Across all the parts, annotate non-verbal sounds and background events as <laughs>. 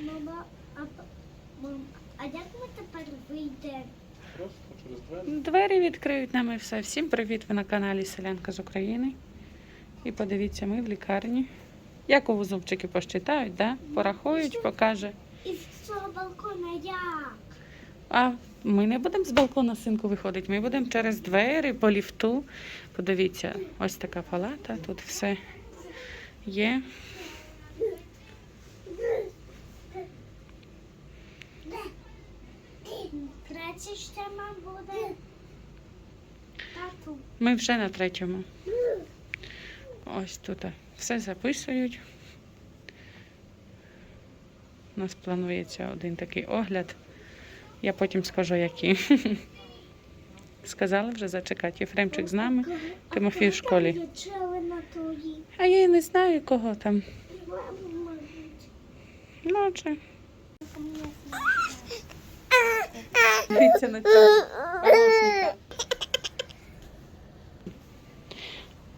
Мама, а, мам, а як ми тепер вийдемо? Просто через двері. Двері відкриють нам і все. Всім привіт! Ви на каналі Селянка з України. І подивіться, ми в лікарні. Якову зубчики посчитають, да? порахують, покаже. І з цього балкона як? А ми не будемо з балкона синку виходити, ми будемо через двері по ліфту. Подивіться, ось така палата, тут все є. Третя ще мам буде. Тату. Ми вже на третьому. Ось тут все записують. У нас планується один такий огляд. Я потім скажу, який. <laughs> Сказали вже зачекати. Єфремчик з нами. Тимофій в школі. А я і не знаю, кого там. Ночі. Дивіться на цього.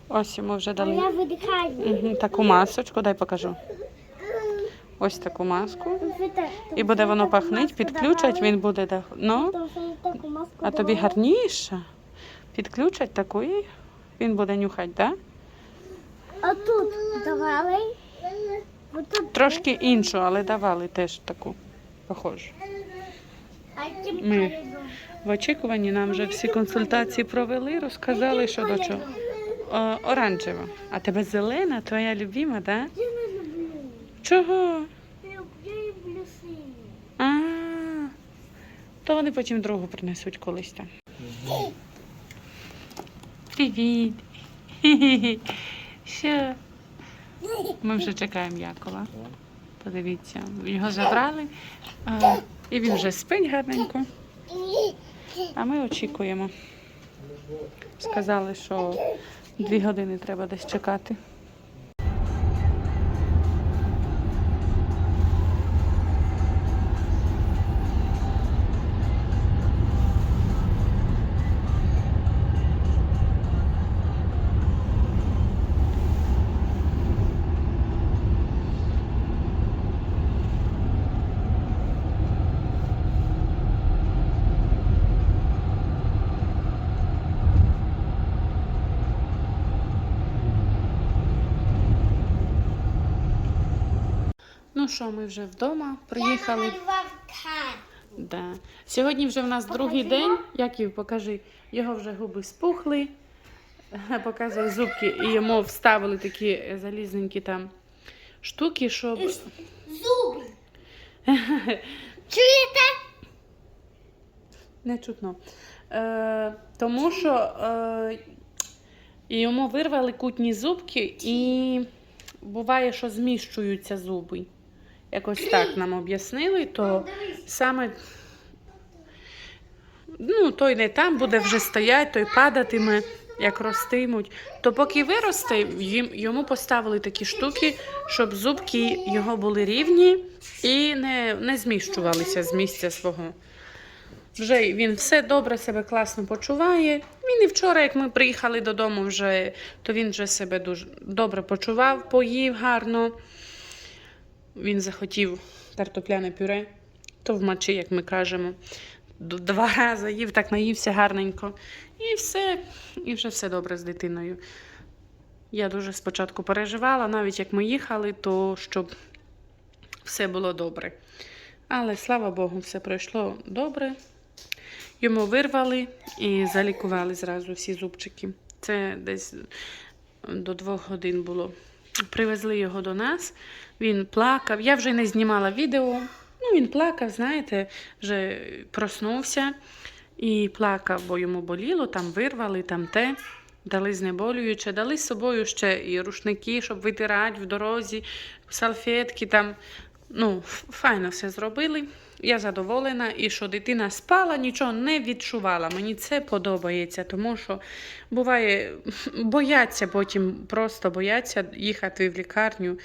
Ось йому вже дали. я видихаю. Мгм, Таку масочку, дай покажу. Ось таку маску. І буде воно пахнить, підключать, він буде. да- Ну, а тобі гарніше. Підключать таку і він буде нюхати, так? Да? А тут давали? Отут. Трошки іншу, але давали теж таку похожу. Ми. В очікуванні нам вже всі консультації провели, розказали, що до чого. О, оранжева. А тебе зелена, твоя любима, так? Да? Чого? А, то вони потім другу принесуть колись там. Привіт. Що? Ми вже чекаємо Якова. Подивіться, його забрали, і він вже спить гарненько. А ми очікуємо. Сказали, що дві години треба десь чекати. Ну що, ми вже вдома приїхали. Да. Сьогодні вже в нас другий день. Яків, покажи, його вже губи спухли. <laughs> Показує зубки, і йому вставили такі е, залізненькі там штуки, щоб. Зуби. <laughs> Чуєте? Не чутно. Е, тому що е, йому вирвали кутні зубки і буває, що зміщуються зуби. Якось так нам об'яснили, то саме ну, той не там буде вже стояти, той падатиме, як ростимуть. То поки виросте, їм, йому поставили такі штуки, щоб зубки його були рівні і не, не зміщувалися з місця свого. Вже він все добре себе класно почуває. Він і вчора, як ми приїхали додому, вже, то він вже себе дуже добре почував, поїв гарно. Він захотів картопляне пюре, то в мочі, як ми кажемо. Два рази їв, так наївся гарненько. І все, і вже все добре з дитиною. Я дуже спочатку переживала, навіть як ми їхали, то щоб все було добре. Але слава Богу, все пройшло добре. Йому вирвали і залікували зразу всі зубчики. Це десь до двох годин було. Привезли його до нас. Він плакав. Я вже не знімала відео. Ну, він плакав, знаєте, вже проснувся і плакав, бо йому боліло, там вирвали, там те. Дали знеболююче, дали з собою ще і рушники, щоб витирати в дорозі, салфетки там. Ну, файно все зробили. Я задоволена, і що дитина спала, нічого не відчувала. Мені це подобається, тому що буває, <laughs> бояться потім, просто бояться їхати в лікарню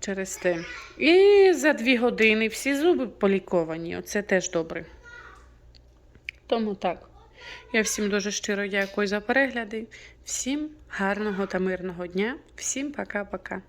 через те. І за дві години всі зуби поліковані. Оце теж добре. Тому так. Я всім дуже щиро дякую за перегляди. Всім гарного та мирного дня. Всім пока-пока.